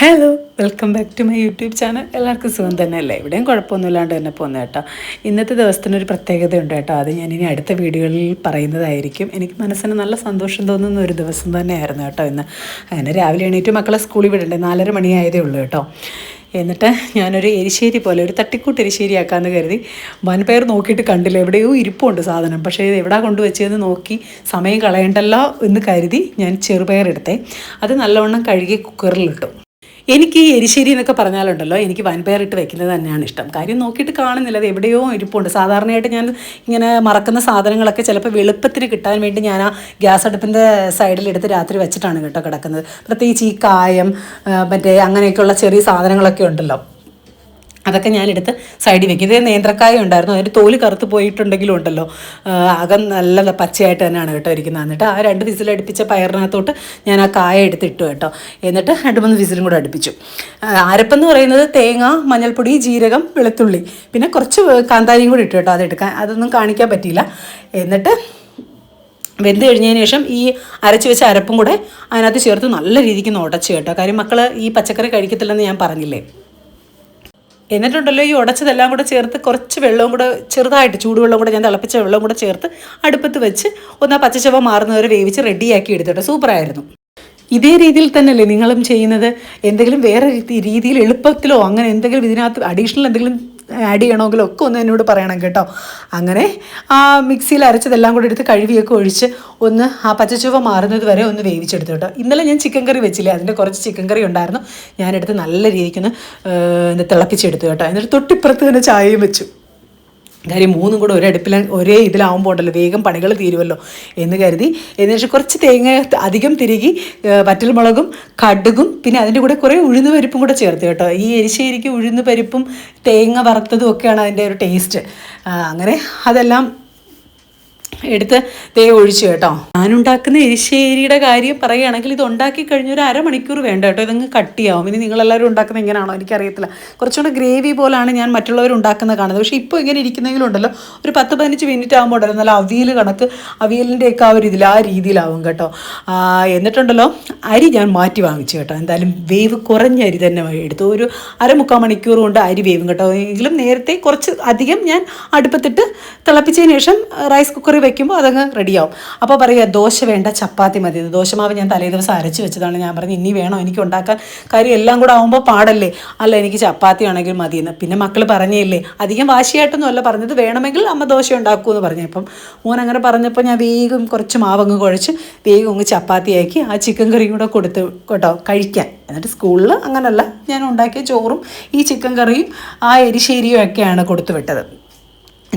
Hello welcome back to my YouTube channel എല്ലാവർക്കും സുഖം തന്നെയല്ലേ? ഇവിടെയും കുഴപ്പമൊന്നുമില്ലാണ്ട് തന്നെ പോകുന്നത് കേട്ടോ. ഇന്നത്തെ ദിവസത്തിനൊരു പ്രത്യേകതയുണ്ട് കേട്ടോ. അത് ഞാൻ ഇനി അടുത്ത വീഡിയോകളിൽ പറയുന്നതായിരിക്കും. എനിക്ക് മനസ്സിന് നല്ല സന്തോഷം തോന്നുന്ന ഒരു ദിവസം തന്നെയായിരുന്നു കേട്ടോ ഇന്ന്. അങ്ങനെ രാവിലെ എണീറ്റ് മക്കളെ സ്കൂളിൽ വിടണ്ടേ? നാലര മണിയായതേ ഉള്ളൂ കേട്ടോ. എന്നിട്ട് ഞാനൊരു എരിശ്ശേരി പോലെ ഒരു തട്ടിക്കൂട്ട് എരിശ്ശേരി ആക്കാമെന്ന് കരുതി വൻപയർ നോക്കിയിട്ട് കണ്ടില്ല. എവിടെയോ ഇരിപ്പുണ്ട് സാധനം. പക്ഷേ ഇത് എവിടെ കൊണ്ടുവച്ചതെന്ന് നോക്കി സമയം കളയണ്ടല്ലോ എന്ന് കരുതി ഞാൻ ചെറുപയർ എടുത്തേ. അത് നല്ലവണ്ണം കഴുകി കുക്കറിലിട്ടു. എനിക്ക് ഈ എരിശ്ശേരി എന്നൊക്കെ പറഞ്ഞാലുണ്ടല്ലോ എനിക്ക് വൻപയറിട്ട് വെക്കുന്നത് തന്നെയാണ് ഇഷ്ടം. കാര്യം നോക്കിയിട്ട് കാണുന്നില്ല അത് എവിടെയോ ഇരിപ്പുണ്ട്. സാധാരണയായിട്ട് ഞാൻ ഇങ്ങനെ മറക്കുന്ന സാധനങ്ങളൊക്കെ ചിലപ്പോൾ വെളുപ്പത്തിന് കിട്ടാൻ വേണ്ടി ഞാൻ ആ ഗ്യാസ് അടുപ്പിന്റെ സൈഡിലെടുത്ത് രാത്രി വെച്ചിട്ടാണ് കേട്ടോ കിടക്കുന്നത്. പ്രത്യേകിച്ച് ഈ കായം മറ്റേ അങ്ങനെയൊക്കെയുള്ള ചെറിയ സാധനങ്ങളൊക്കെ ഉണ്ടല്ലോ. അതൊക്കെ ഞാനെടുത്ത് സൈഡിൽ വെക്കും. ഇത് നേന്ത്രക്കായ ഉണ്ടായിരുന്നു. അതിന്റെ തോൽ കറുത്ത് പോയിട്ടുണ്ടെങ്കിലും ഉണ്ടല്ലോ. അകം നല്ല പച്ചയായിട്ട് തന്നെയാണ് കേട്ടോ ഇരിക്കുന്നത്. എന്നിട്ട് ആ രണ്ട് വിസിൽ അടുപ്പിച്ച പയറിനകത്തോട്ട് ഞാൻ ആ കായ എടുത്തിട്ടു കേട്ടോ. എന്നിട്ട് രണ്ട് മൂന്ന് വിസിലും കൂടെ അടുപ്പിച്ചു. ആരപ്പെന്ന് പറയുന്നത് തേങ്ങ മഞ്ഞൾപ്പൊടി ജീരകം വെളുത്തുള്ളി. പിന്നെ കുറച്ച് കാന്താരിയും കൂടി ഇട്ടു കേട്ടോ അതെടുക്കാൻ അതൊന്നും കാണിക്കാൻ പറ്റിയില്ല. എന്നിട്ട് വെന്ത് കഴിഞ്ഞതിന് ശേഷം ഈ അരച്ച് വെച്ച അരപ്പും കൂടെ അതിനകത്ത് ചേർത്ത് നല്ല രീതിക്ക് ഒന്ന് കേട്ടോ. കാര്യം മക്കൾ ഈ പച്ചക്കറി കഴിക്കത്തില്ലെന്ന് ഞാൻ പറഞ്ഞില്ലേ? എന്നിട്ടുണ്ടല്ലോ ഈ ഉടച്ചതെല്ലാം കൂടെ ചേർത്ത് കുറച്ച് വെള്ളവും കൂടെ ചെറുതായിട്ട് ചൂടുവെള്ളം കൂടെ ഞാൻ തിളപ്പിച്ച വെള്ളം കൂടെ ചേർത്ത് അടുപ്പത്ത് വെച്ച് ഒന്ന് ആ പച്ചച്ചവ മാറുന്നവരെ വേവിച്ച് റെഡിയാക്കി എടുത്തിട്ട് സൂപ്പറായിരുന്നു. ഇതേ രീതിയിൽ തന്നെയല്ലേ നിങ്ങളും ചെയ്യുന്നത്? എന്തെങ്കിലും വേറെ രീതി- രീതിയിൽ എളുപ്പത്തിലോ അങ്ങനെ എന്തെങ്കിലും ഇതിനകത്ത് അഡീഷണൽ എന്തെങ്കിലും ആഡ് ചെയ്യണമെങ്കിൽ ഒക്കെ ഒന്ന് എന്നോട് പറയണം കേട്ടോ. അങ്ങനെ ആ മിക്സിയിൽ അരച്ചതെല്ലാം കൂടെ എടുത്ത് കഴുകിയൊക്കെ ഒഴിച്ച് ഒന്ന് ആ പച്ചച്ചുവ മാറുന്നത് വരെ ഒന്ന് വേവിച്ചെടുത്തു കേട്ടോ. ഇന്നലെ ഞാൻ ചിക്കൻ കറി വെച്ചില്ലേ അതിന്റെ കുറച്ച് ചിക്കൻ കറി ഉണ്ടായിരുന്നു. ഞാനെടുത്ത് നല്ല രീതിക്കൊന്ന് തിളപ്പിച്ചെടുത്തു കേട്ടോ. എന്നിട്ട് തൊട്ടിപ്പുറത്ത് തന്നെ ചായയും വെച്ചു. കാര്യം മൂന്നും കൂടെ ഒരടുപ്പിൽ ഒരേ ഇതിലാവുമ്പോൾ ഉണ്ടല്ലോ വേഗം പണികൾ തീരുമല്ലോ എന്ന് കരുതി. എന്നുവെച്ചാൽ കുറച്ച് തേങ്ങ അധികം തിരുകി വറ്റൽമുളകും കടുകും പിന്നെ അതിന്റെ കൂടെ കുറേ ഉഴുന്ന് പരിപ്പും കൂടെ ചേർത്ത് കേട്ടോ. ഈ എരിശ്ശേരിക്ക് ഉഴുന്ന് പരിപ്പും തേങ്ങ വറുത്തതും ഒക്കെയാണ് അതിന്റെ ഒരു ടേസ്റ്റ് അങ്ങനെ അതെല്ലാം എടുത്ത് തേ ഒഴിച്ചു കേട്ടോ. ഞാനുണ്ടാക്കുന്ന എരിശ്ശേരിയുടെ കാര്യം പറയുകയാണെങ്കിൽ ഇത് ഉണ്ടാക്കി കഴിഞ്ഞ ഒരു അരമണിക്കൂർ വേണ്ട കേട്ടോ. ഇതങ്ങ് കട്ടിയാവും. ഇനി നിങ്ങളെല്ലാവരും ഉണ്ടാക്കുന്ന എങ്ങനെയാണോ എനിക്കറിയത്തില്ല. കുറച്ചുകൂടെ ഗ്രേവി പോലാണ് ഞാൻ മറ്റുള്ളവർ ഉണ്ടാക്കുന്നത് കാണുന്നത്. പക്ഷേ ഇപ്പോൾ ഇങ്ങനെ ഇരിക്കുന്നെങ്കിലും ഉണ്ടല്ലോ. ഒരു പത്ത് പതിനഞ്ച് മിനിറ്റ് ആകുമ്പോൾ ഉണ്ടല്ലോ. നല്ല അവിയൽ കണക്ക് അവിയലിന്റെയൊക്കെ ആ ഒരു ഇതിൽ ആ രീതിയിലാവും കേട്ടോ. എന്നിട്ടുണ്ടല്ലോ അരി ഞാൻ മാറ്റി വാങ്ങിച്ചു കേട്ടോ. എന്തായാലും വേവ് കുറഞ്ഞ അരി തന്നെ എടുത്തു. ഒരു അരമുക്കാൽ മണിക്കൂർ കൊണ്ട് അരി വേവും കേട്ടോ. എങ്കിലും നേരത്തെ കുറച്ച് അധികം ഞാൻ അടുപ്പത്തിട്ട് തിളപ്പിച്ചതിന് ശേഷം റൈസ് കുക്കറിൽ വെക്കുമ്പോൾ അതങ്ങ് റെഡിയാവും അപ്പോൾ പറയുക ദോശ വേണ്ട ചപ്പാത്തി മതി. ദോശമാവ് ഞാൻ തലേ ദിവസം അരച്ച് വെച്ചതാണ്. ഞാൻ പറഞ്ഞു ഇനി വേണോ? എനിക്ക് ഉണ്ടാക്കാൻ കാര്യം എല്ലാം കൂടെ ആകുമ്പോൾ പാടല്ലേ? അല്ല എനിക്ക് ചപ്പാത്തി ആണെങ്കിൽ മതിയെന്ന്. പിന്നെ മക്കൾ പറഞ്ഞില്ലേ അധികം വാശിയായിട്ടൊന്നും അല്ല പറഞ്ഞത്. വേണമെങ്കിൽ അമ്മ ദോശ ഉണ്ടാക്കൂ ഉണ്ടാക്കുമെന്ന് പറഞ്ഞു. അപ്പം മോൻ അങ്ങനെ പറഞ്ഞപ്പോൾ ഞാൻ വേഗം കുറച്ച് മാവങ്ങ് കുഴച്ച് വേഗം അങ്ങ് ചപ്പാത്തിയാക്കി ആ ചിക്കൻ കറിയും കൂടെ കൊടുത്ത് കേട്ടോ കഴിക്കാൻ. എന്നിട്ട് സ്കൂളിൽ അങ്ങനല്ല. ഞാൻ ഉണ്ടാക്കിയ ചോറും ഈ ചിക്കൻ കറിയും ആ എരിശ്ശേരിയും ഒക്കെയാണ് കൊടുത്തു വിട്ടത്.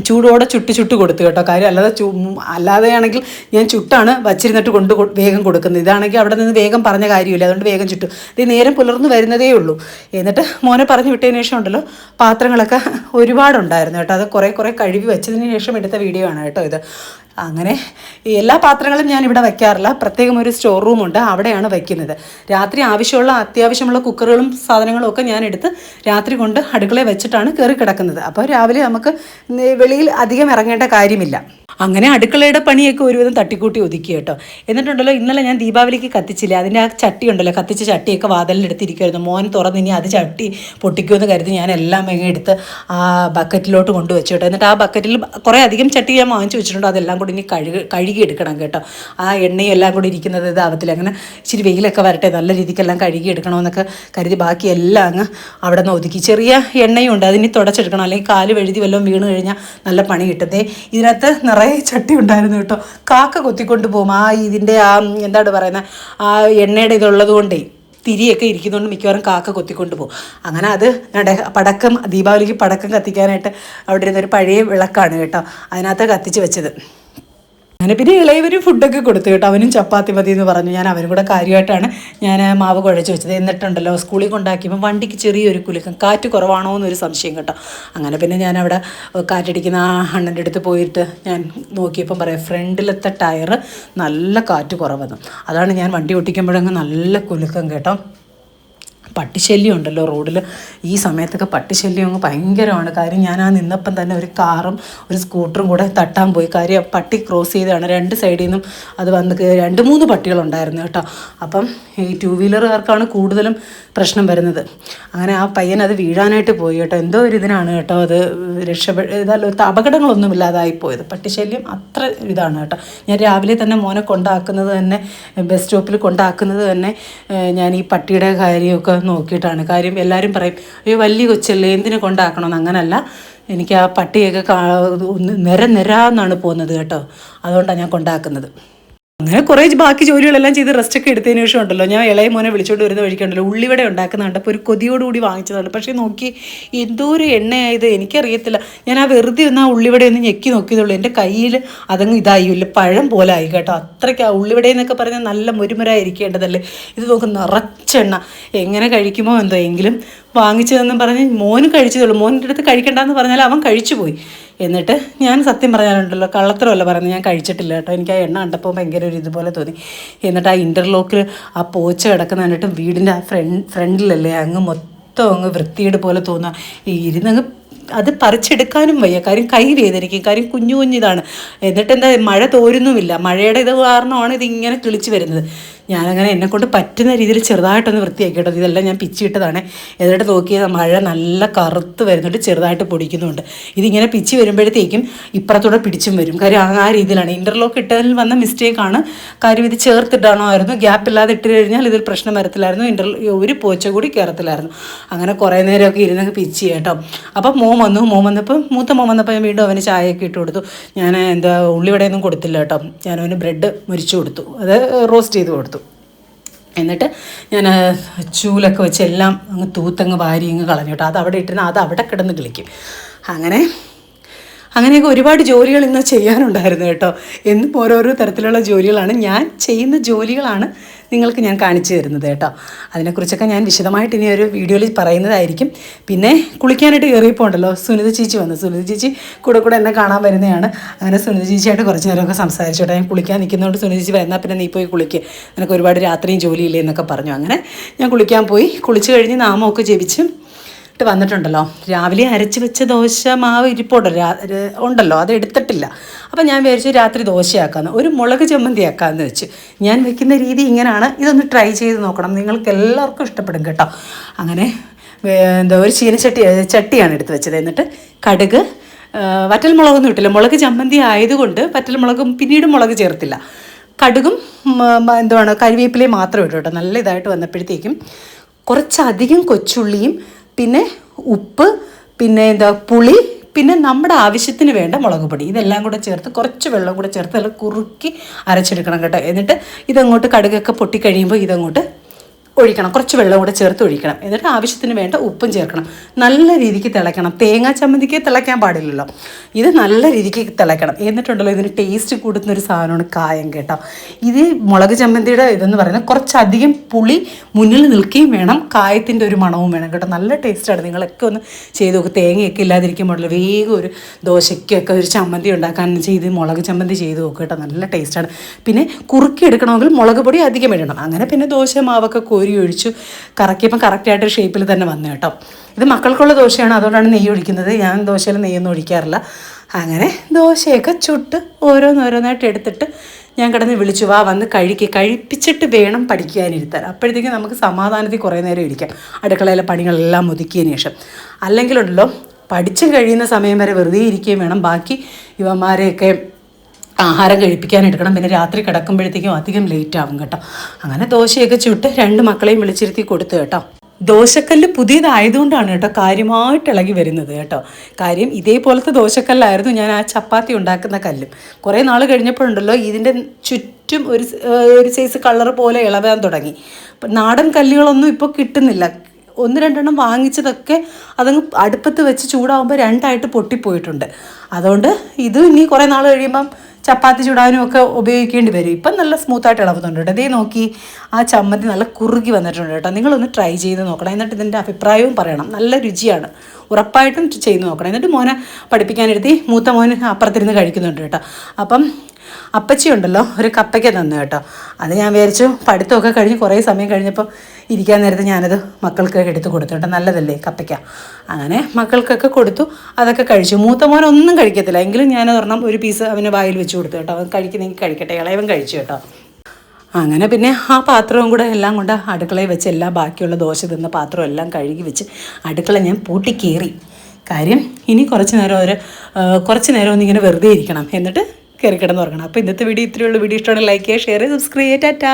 ചൂടോടെ ചുട്ട് ചുട്ട് കൊടുത്ത് കേട്ടോ. കാര്യം അല്ലാതെ ചു അല്ലാതെയാണെങ്കിൽ ഞാൻ ചുട്ടാണ് വച്ചിരുന്നിട്ട് കൊണ്ട് വേഗം കൊടുക്കുന്നത്. ഇതാണെങ്കിൽ അവിടെ നിന്ന് വേഗം പറഞ്ഞ കാര്യമില്ല. അതുകൊണ്ട് വേഗം ചുട്ടു. ഇത് നേരം പുലർന്നു വരുന്നതേ ഉള്ളൂ. എന്നിട്ട് മോനെ പറഞ്ഞു വിട്ടതിന് ശേഷം ഉണ്ടല്ലോ പാത്രങ്ങളൊക്കെ ഒരുപാടുണ്ടായിരുന്നു കേട്ടോ. അത് കുറേ കുറേ കഴുകി വെച്ചതിന് ശേഷം എടുത്ത വീഡിയോ ആണ് കേട്ടോ ഇത്. അങ്ങനെ ഈ എല്ലാ പാത്രങ്ങളും ഞാൻ ഇവിടെ വയ്ക്കാറില്ല പ്രത്യേകം ഒരു സ്റ്റോർ റൂമുണ്ട് അവിടെയാണ് വയ്ക്കുന്നത് രാത്രി ആവശ്യമുള്ള അത്യാവശ്യമുള്ള കുക്കറുകളും സാധനങ്ങളും ഒക്കെ ഞാൻ എടുത്ത് രാത്രി കൊണ്ട് അടുക്കളയിൽ വെച്ചിട്ടാണ് കയറി കിടക്കുന്നത്. അപ്പോൾ രാവിലെ നമുക്ക് വെളിയിൽ അധികം ഇറങ്ങേണ്ട കാര്യമില്ല. അങ്ങനെ അടുക്കളയുടെ പണിയൊക്കെ ഒരുവിധം തട്ടിക്കൂട്ടി ഒതുക്കി കേട്ടോ. എന്നിട്ടുണ്ടല്ലോ ഇന്നലെ ഞാൻ ദീപാവലിക്ക് കത്തിച്ചില്ല അതിന്റെ ആ ചട്ടി ഉണ്ടല്ലോ കത്തിച്ച ചട്ടിയൊക്കെ വാതിലിലെടുത്തിരിക്കുമായിരുന്നു മോൻ തുറന്ന് ഇനി അത് ചട്ടി പൊട്ടിക്കുമെന്ന് കരുതി ഞാൻ എല്ലാം അങ്ങ് എടുത്ത് ആ ബക്കറ്റിലോട്ട് കൊണ്ടുവച്ചു കേട്ടോ. എന്നിട്ട് ആ ബക്കറ്റിൽ കുറേ അധികം ചട്ടി ഞാൻ വാങ്ങിച്ചു വെച്ചിട്ടുണ്ട്. അതെല്ലാം കൂടി ഇനി കഴുകി കഴുകി എടുക്കണം കേട്ടോ. ആ എണ്ണയും എല്ലാം കൂടി ഇരിക്കുന്നത് ഇതാവത്തില്ല. അങ്ങനെ ഇച്ചിരി വെയിലൊക്കെ വരട്ടെ നല്ല രീതിക്കെല്ലാം കഴുകി എടുക്കണമെന്നൊക്കെ കരുതി ബാക്കി എല്ലാം അങ്ങ് അവിടെ നിന്ന് ഒതുക്കി. ചെറിയ എണ്ണയും ഉണ്ട് അതിനി തുടച്ചെടുക്കണം. അല്ലെങ്കിൽ കാൽ വഴുതി വല്ലതും വീണ് കഴിഞ്ഞാൽ നല്ല പണി കിട്ടത്തേ ഇതിനകത്ത് നിറയെ ചട്ടി ഉണ്ടായിരുന്നു കേട്ടോ. കാക്ക കൊത്തിക്കൊണ്ട് പോകും. ആ ഇതിന്റെ ആ എന്താണ് പറയുന്നത് ആ എണ്ണയുടെ ഇതുള്ളത് കൊണ്ടേ തിരിയൊക്കെ ഇരിക്കുന്നതുകൊണ്ട് മിക്കവാറും കാക്ക കൊത്തിക്കൊണ്ട് പോകും. അങ്ങനെ അത് പടക്കം ദീപാവലിക്ക് പടക്കം കത്തിക്കാനായിട്ട് അവിടെ ഇരുന്നൊരു പഴയ വിളക്കാണ് കേട്ടോ. അതിനകത്ത് കത്തിച്ച് വെച്ചത്. അങ്ങനെ പിന്നെ ഇളയവരും ഫുഡൊക്കെ കൊടുത്തു കേട്ടോ. അവനും ചപ്പാത്തി മതി എന്ന് പറഞ്ഞു. ഞാൻ അവനും കൂടെ കാര്യമായിട്ടാണ് ഞാൻ മാവ് കുഴച്ച് വെച്ചത്. എന്നിട്ടുണ്ടല്ലോ സ്കൂളിൽ കൊണ്ടാക്കിയപ്പോൾ വണ്ടിക്ക് ചെറിയൊരു കുലുക്കം. കാറ്റ് കുറവാണോ എന്നൊരു സംശയം കേട്ടോ. അങ്ങനെ പിന്നെ ഞാൻ അവിടെ കാറ്റടിക്കുന്ന ആ അണ്ണന്റെ അടുത്ത് പോയിട്ട് ഞാൻ നോക്കിയപ്പം പറയാം ഫ്രണ്ടിലത്തെ ടയർ നല്ല കാറ്റ് കുറവെന്നു അതാണ് ഞാൻ വണ്ടി ഓട്ടിക്കുമ്പോഴങ്ങ് നല്ല കുലുക്കം കേട്ടോ. പട്ടിശല്യം ഉണ്ടല്ലോ റോഡിൽ ഈ സമയത്തൊക്കെ പട്ടിശല്യം അങ്ങ് ഭയങ്കരമാണ്. കാര്യം ഞാൻ ആ നിന്നപ്പം തന്നെ ഒരു കാറും ഒരു സ്കൂട്ടറും കൂടെ തട്ടാൻ പോയി. കാര്യം പട്ടി ക്രോസ് ചെയ്താണ് രണ്ട് സൈഡിൽ നിന്നും അത് വന്ന് രണ്ട് മൂന്ന് പട്ടികളുണ്ടായിരുന്നു കേട്ടോ. അപ്പം ഈ ടൂ വീലറുകാർക്കാണ് കൂടുതലും പ്രശ്നം വരുന്നത്. അങ്ങനെ ആ പയ്യൻ അത് വീഴാനായിട്ട് പോയി കേട്ടോ. എന്തോ ഒരു ഇതിനാണ് കേട്ടോ അത് രക്ഷപ്പെടുത്ത ഇതല്ല അപകടങ്ങളൊന്നും ഇല്ലാതായി പോയത്. പട്ടിശല്യം അത്ര ഇതാണ് കേട്ടോ. ഞാൻ രാവിലെ തന്നെ മോനെ കൊണ്ടാക്കുന്നത് തന്നെ ബസ് സ്റ്റോപ്പിൽ കൊണ്ടാക്കുന്നത് തന്നെ ഞാൻ ഈ പട്ടിയുടെ കാര്യമൊക്കെ നോക്കിയിട്ടാണ്. കാര്യം എല്ലാവരും പറയും അയ്യോ വലിയ കൊച്ചല്ലേ എന്തിനു കൊണ്ടാക്കണമെന്ന്? അങ്ങനല്ല. എനിക്ക് ആ പട്ടിയൊക്കെ നിര നിരാന്നാണ് പോകുന്നത് കേട്ടോ. അതുകൊണ്ടാണ് ഞാൻ കൊണ്ടാക്കുന്നത്. അങ്ങനെ കുറേ ബാക്കി ജോലികളെല്ലാം ചെയ്ത് റെസ്റ്റ് ഒക്കെ എടുത്തതിന് ശേഷം ഉണ്ടല്ലോ. ഞാൻ ഇളയ മോനെ വിളിച്ചോണ്ട് വരുന്ന വഴിക്കുണ്ടല്ലോ ഉള്ളിവട ഉണ്ടാക്കുന്ന കണ്ടപ്പോൾ ഒരു കൊതിയോടുകൂടി വാങ്ങിച്ചതാണ്. പക്ഷേ നോക്കി എന്തോ ഒരു എണ്ണയായത് എനിക്കറിയത്തില്ല. ഞാൻ ആ വെറുതെ ഒന്ന് ആ ഉള്ളിവട ഒന്ന് ഞെക്കി നോക്കിയതുള്ളൂ എന്റെ കയ്യിൽ അതങ്ങ് ഇതായി. ഇല്ല പഴം പോലെ ആയി കേട്ടോ. അത്രയ്ക്ക് ആ ഉള്ളിവട എന്നൊക്കെ പറഞ്ഞാൽ നല്ല മുരുമുരായിരിക്കേണ്ടതല്ലേ ഇത് നോക്ക് നിറച്ചെണ്ണ എങ്ങനെ കഴിക്കുമോ എന്തോ. എങ്കിലും വാങ്ങിച്ചതെന്ന് പറഞ്ഞ് മോനും കഴിച്ചതുള്ളൂ മോന്റെ അടുത്ത് കഴിക്കണ്ടെന്ന് പറഞ്ഞാൽ അവൻ കഴിച്ചു പോയി എന്നിട്ട് ഞാൻ സത്യം പറയാനുണ്ടല്ലോ കള്ളത്തരമല്ല പറയുന്നത്. ഞാൻ കഴിച്ചിട്ടില്ല കേട്ടോ. എനിക്ക് ആ എണ്ണ കണ്ടപ്പോൾ ഭയങ്കര ഒരു ഇതുപോലെ തോന്നി. എന്നിട്ട് ആ ഇന്റർലോക്കിൽ ആ പോച്ച കിടക്കുന്ന കണ്ടിട്ട് വീടിന്റെ ആ ഫ്രണ്ട് ഫ്രണ്ടിലല്ലേ അങ്ങ് മൊത്തം അങ്ങ് വൃത്തിയുടെ പോലെ തോന്നുക. ഈ ഇരുന്നങ്ങ് അത് പറിച്ചെടുക്കാനും വയ്യ. കാര്യം കൈ വേദനിക്കും. കാര്യം കുഞ്ഞു കുഞ്ഞിതാണ്. എന്നിട്ട് എന്താ മഴ തോരുന്നുമില്ല. മഴയുടെ ഇത് കാരണമാണ് ഇതിങ്ങനെ കിളിച്ച് വരുന്നത്. ഞാനങ്ങനെ എന്നെ കൊണ്ട് പറ്റുന്ന രീതിയിൽ ചെറുതായിട്ടൊന്ന് വൃത്തിയാക്കി കേട്ടോ. ഇതെല്ലാം ഞാൻ പിച്ചിട്ടതാണ് എന്നിട്ട് നോക്കിയത് മഴ നല്ല കറുത്ത് വരുന്നുണ്ട് ചെറുതായിട്ട് പൊടിക്കുന്നുണ്ട്. ഇതിങ്ങനെ പിച്ചി വരുമ്പോഴത്തേക്കും ഇപ്പുറത്തൂടെ പിടിച്ചും വരും. കാര്യം ആ- രീതിയിലാണ്. ഇന്റർലോക്ക് ഇട്ടതിൽ വന്ന മിസ്റ്റേക്കാണ് കാര്യം ഇത് ചേർത്തിട്ടാണോ ആയിരുന്നു? ഗ്യാപ്പ് ഇല്ലാതെ ഇട്ട് കഴിഞ്ഞാൽ ഇതൊരു പ്രശ്നം വരത്തില്ലായിരുന്നു. ഇന്റർ ഒരു പോച്ച കൂടി കയറത്തില്ലായിരുന്നു അങ്ങനെ കുറേ നേരമൊക്കെ ഇരുന്നങ്ങ് പിച്ചി കേട്ടോ. അപ്പം മോൻ വന്നു. മോൻ വന്നപ്പോൾ മൂത്ത മോൻ വന്നപ്പോൾ ഞാൻ വീണ്ടും അവന് ചായയൊക്കെ ഇട്ട് കൊടുത്തു. ഞാൻ എന്താ ഉള്ളിവടയൊന്നും കൊടുത്തില്ല കേട്ടോ. ഞാൻ ബ്രെഡ് മുരിച്ചു കൊടുത്തു. അത് റോസ്റ്റ് ചെയ്ത് കൊടുത്തു. എന്നിട്ട് ഞാൻ ചൂലൊക്കെ വെച്ച് എല്ലാം അങ്ങ് തൂത്തങ്ങ് വാരി ഇങ്ങ് കളഞ്ഞു കേട്ടോ. അത് അവിടെ ഇട്ടിരുന്ന അത് അവിടെ കിടന്ന് കിളിക്കും. അങ്ങനെ അങ്ങനെയൊക്കെ ഒരുപാട് ജോലികൾ ഇന്ന് ചെയ്യാനുണ്ടായിരുന്നു കേട്ടോ. എന്നും ഓരോരോ തരത്തിലുള്ള ജോലികളാണ്. ഞാൻ ചെയ്യുന്ന ജോലികളാണ് നിങ്ങൾക്ക് ഞാൻ കാണിച്ചു തരുന്നത് കേട്ടോ. അതിനെക്കുറിച്ചൊക്കെ ഞാൻ വിശദമായിട്ട് ഇനി ഒരു വീഡിയോയിൽ പറയുന്നതായിരിക്കും. പിന്നെ കുളിക്കാനായിട്ട് കയറിയപ്പോൾ ഉണ്ടല്ലോ സുനിത ചേച്ചി വന്നു. സുനിത ചേച്ചി കൂടെ കൂടെ എന്നെ കാണാൻ വരുന്നതാണ്. അങ്ങനെ സുനിത ചേച്ചിയായിട്ട് കുറച്ച് നേരമൊക്കെ സംസാരിച്ചു കേട്ടോ ഞാൻ കുളിക്കാൻ നിൽക്കുന്നതുകൊണ്ട് സുനിത ചേച്ചി വരുന്നാൽ പിന്നെ നീ പോയി കുളിക്ക്. നിനക്ക് ഒരുപാട് രാത്രിയും ജോലിയില്ലേ എന്നൊക്കെ പറഞ്ഞു. അങ്ങനെ ഞാൻ കുളിക്കാൻ പോയി. കുളിച്ച് കഴിഞ്ഞ് നാമമൊക്കെ ജപിച്ച് ഇട്ട് വന്നിട്ടുണ്ടല്ലോ. രാവിലെ അരച്ച് വെച്ച ദോശ മാവ് ഇരിപ്പുണ്ടല്ലോ ഉണ്ടല്ലോ അത് എടുത്തിട്ടില്ല. അപ്പം ഞാൻ വിചാരിച്ചു രാത്രി ദോശയാക്കാമെന്ന് ഒരു മുളക് ചമ്മന്തി ആക്കാമെന്ന് വെച്ച്. ഞാൻ വെക്കുന്ന രീതി ഇങ്ങനെയാണ് ഇതൊന്ന് ട്രൈ ചെയ്ത് നോക്കണം. നിങ്ങൾക്ക് എല്ലാവർക്കും ഇഷ്ടപ്പെടും കേട്ടോ. അങ്ങനെ എന്താ ഒരു ചീനച്ചട്ടി ചട്ടിയാണ് എടുത്ത് വെച്ചത്. എന്നിട്ട് കടുക് ആ, വറ്റൽ മുളകൊന്നും ഇട്ടില്ല. മുളക് ചമ്മന്തി ആയതുകൊണ്ട് വറ്റൽ മുളകും പിന്നീട് മുളക് ചേർത്തില്ല. കടുകും എന്തുവാണ് കരിവേപ്പിലയും മാത്രം ഇട്ടു കേട്ടോ. നല്ല ഇതായിട്ട് വന്നപ്പോഴത്തേക്കും കുറച്ചധികം കൊച്ചുള്ളിയും പിന്നെ ഉപ്പ് പിന്നെ എന്താ പുളി പിന്നെ നമ്മുടെ ആവശ്യത്തിന് വേണ്ട മുളക് പൊടി. ഇതെല്ലാം കൂടെ ചേർത്ത് കുറച്ച് വെള്ളം കൂടെ ചേർത്ത് നല്ല കുറുക്കി അരച്ചെടുക്കണം കേട്ടോ. എന്നിട്ട് ഇതങ്ങോട്ട് കടുകൊക്കെ പൊട്ടിക്കഴിയുമ്പോൾ ഇതങ്ങോട്ട് ഒഴിക്കണം. കുറച്ച് വെള്ളം കൂടെ ചേർത്ത് ഒഴിക്കണം. എന്നിട്ട് ആവശ്യത്തിന് വേണ്ട ഉപ്പും ചേർക്കണം. നല്ല രീതിക്ക് തിളയ്ക്കണം. തേങ്ങാ ചമ്മന്തിക്ക് തിളയ്ക്കാൻ പാടില്ലല്ലോ. ഇത് നല്ല രീതിക്ക് തിളയ്ക്കണം. എന്നിട്ടുണ്ടല്ലോ ഇതിന് ടേസ്റ്റ് കൂടുന്ന ഒരു സാധനമാണ് കായം കേട്ടോ. ഇത് മുളക് ചമ്മന്തിയുടെ ഇതെന്ന് പറയുന്നത് കുറച്ചധികം പുളി മുന്നിൽ നിൽക്കുകയും വേണം. കായത്തിന്റെ ഒരു മണവും വേണം കേട്ടോ. നല്ല ടേസ്റ്റാണ് നിങ്ങളൊക്കെ ഒന്ന് ചെയ്ത് നോക്ക്. തേങ്ങയൊക്കെ ഇല്ലാതിരിക്കുമ്പോൾ വേഗം ഒരു ദോശയ്ക്കൊക്കെ ഒരു ചമ്മന്തി ഉണ്ടാക്കാൻ ചെയ്ത് മുളക് ചമ്മന്തി ചെയ്ത് നോക്കുക കേട്ടോ. നല്ല ടേസ്റ്റാണ് പിന്നെ കുറുക്കി എടുക്കണമെങ്കിൽ മുളക് പൊടി അധികം ഇടണം. അങ്ങനെ പിന്നെ ദോശ മാവൊക്കെ കോരി ഒഴിച്ചു കറക്കിയപ്പം കറക്റ്റായിട്ട് ഷേപ്പിൽ തന്നെ വന്നു കേട്ടോ. ഇത് മക്കൾക്കുള്ള ദോശയാണ് അതുകൊണ്ടാണ് നെയ്യ് ഒഴിക്കുന്നത്. ഞാൻ ദോശയിൽ നെയ്യൊന്നും ഒഴിക്കാറില്ല. അങ്ങനെ ദോശയൊക്കെ ചുട്ട് ഓരോന്നോരോന്നായിട്ട് എടുത്തിട്ട് ഞാൻ കിടന്ന് വിളിച്ചു വാ വന്ന് കഴിക്കുക കഴിപ്പിച്ചിട്ട് വേണം പഠിക്കാനിരുത്താൻ. അപ്പോഴത്തേക്കും നമുക്ക് സമാധാനത്തിൽ കുറേ നേരം ഇരിക്കാം. അടുക്കളയിലെ പണികളെല്ലാം ഒതുക്കിയതിന് ശേഷം. അല്ലെങ്കിലുണ്ടല്ലോ പഠിച്ചു കഴിയുന്ന സമയം വരെ വെറുതെ ഇരിക്കുകയും വേണം. ബാക്കി ഇവന്മാരെയൊക്കെ ആഹാരം കഴിപ്പിക്കാൻ എടുക്കണം. പിന്നെ രാത്രി കിടക്കുമ്പോഴത്തേക്കും അധികം ലേറ്റ് ആവും കേട്ടോ. അങ്ങനെ ദോശയൊക്കെ ചുട്ട് രണ്ട് മക്കളെയും വിളിച്ചിരുത്തി കൊടുത്തു കേട്ടോ. ദോശക്കല്ല് പുതിയതായതുകൊണ്ടാണ് കേട്ടോ കാര്യമായിട്ട് ഇളകി വരുന്നത് കേട്ടോ. കാര്യം ഇതേപോലത്തെ ദോശക്കല്ലായിരുന്നു ഞാൻ ആ ചപ്പാത്തി ഉണ്ടാക്കുന്ന കല്ലും. കുറേ നാൾ കഴിഞ്ഞപ്പോഴുണ്ടല്ലോ ഇതിന്റെ ചുറ്റും ഒരു ഒരു സൈസ് കളർ പോലെ ഇളവാൻ തുടങ്ങി. നാടൻ കല്ലുകളൊന്നും ഇപ്പോൾ കിട്ടുന്നില്ല. ഒന്ന് രണ്ടെണ്ണം വാങ്ങിച്ചതൊക്കെ അതങ്ങ് അടുപ്പത്ത് വെച്ച് ചൂടാവുമ്പോൾ രണ്ടായിട്ട് പൊട്ടിപ്പോയിട്ടുണ്ട്. അതുകൊണ്ട് ഇത് ഇനി കുറേ നാൾ കഴിയുമ്പം ചപ്പാത്തി ചുടാനും ഒക്കെ ഉപയോഗിക്കേണ്ടി വരും. ഇപ്പം നല്ല സ്മൂത്തായിട്ട് ഇളവുന്നുണ്ട് കേട്ടോ. ഇതേ നോക്കി ആ ചമ്മന്തി നല്ല കുറുകി വന്നിട്ടുണ്ട് കേട്ടോ. നിങ്ങളൊന്ന് ട്രൈ ചെയ്ത് നോക്കണം. എന്നിട്ട് ഇതിന്റെ അഭിപ്രായവും പറയണം. നല്ല രുചിയാണ്. ഉറപ്പായിട്ടും ചെയ്ത് നോക്കണം. എന്നിട്ട് മോനെ പഠിപ്പിക്കാനെടുത്തി മൂത്ത മോൻ അപ്പുറത്തിരുന്ന് കഴിക്കുന്നുണ്ട് കേട്ടോ. അപ്പം അപ്പച്ചി ഉണ്ടല്ലോ ഒരു കപ്പയ്ക്ക് തന്നു കേട്ടോ. അത് ഞാൻ വിചാരിച്ചു പഠിത്തമൊക്കെ കഴിഞ്ഞ് കുറേ സമയം കഴിഞ്ഞപ്പോൾ ഇരിക്കാൻ നേരത്ത് ഞാനത് മക്കൾക്ക് എടുത്ത് കൊടുത്തു കേട്ടോ. നല്ലതല്ലേ കപ്പയ്ക്ക. അങ്ങനെ മക്കൾക്കൊക്കെ കൊടുത്തു അതൊക്കെ കഴിച്ചു. മൂത്ത മോൻ ഒന്നും കഴിക്കത്തില്ല. എങ്കിലും ഞാൻ ഒരെണ്ണം ഒരു പീസ് അവന് വായിൽ വെച്ച് കൊടുത്തു കേട്ടോ. അവൻ കഴിക്കുന്നെങ്കിൽ കഴിക്കട്ടെ ഇളയവൻ കഴിച്ചു കേട്ടോ. അങ്ങനെ പിന്നെ ആ പാത്രവും കൂടെ എല്ലാം കൊണ്ട് അടുക്കളയിൽ വെച്ച് എല്ലാ ബാക്കിയുള്ള ദോശ തിന്ന പാത്രവും എല്ലാം കഴുകി വെച്ച് അടുക്കള ഞാൻ പൂട്ടി കയറി കാര്യം ഇനി കുറച്ച് നേരം ഒരു കുറച്ച് നേരം ഒന്നിങ്ങനെ വെറുതെ ഇരിക്കണം. എന്നിട്ട് കയറി കിടന്ന് ഉറങ്ങണം അപ്പോൾ ഇന്നത്തെ വീഡിയോ ഇത്രയുള്ള വീഡിയോ ഇഷ്ടമാണ് ലൈക്ക് ചെയ്യുക ഷെയർ ചെയ്യുക സബ്സ്ക്രൈബ് ചെയ്യുക. ടാറ്റാ.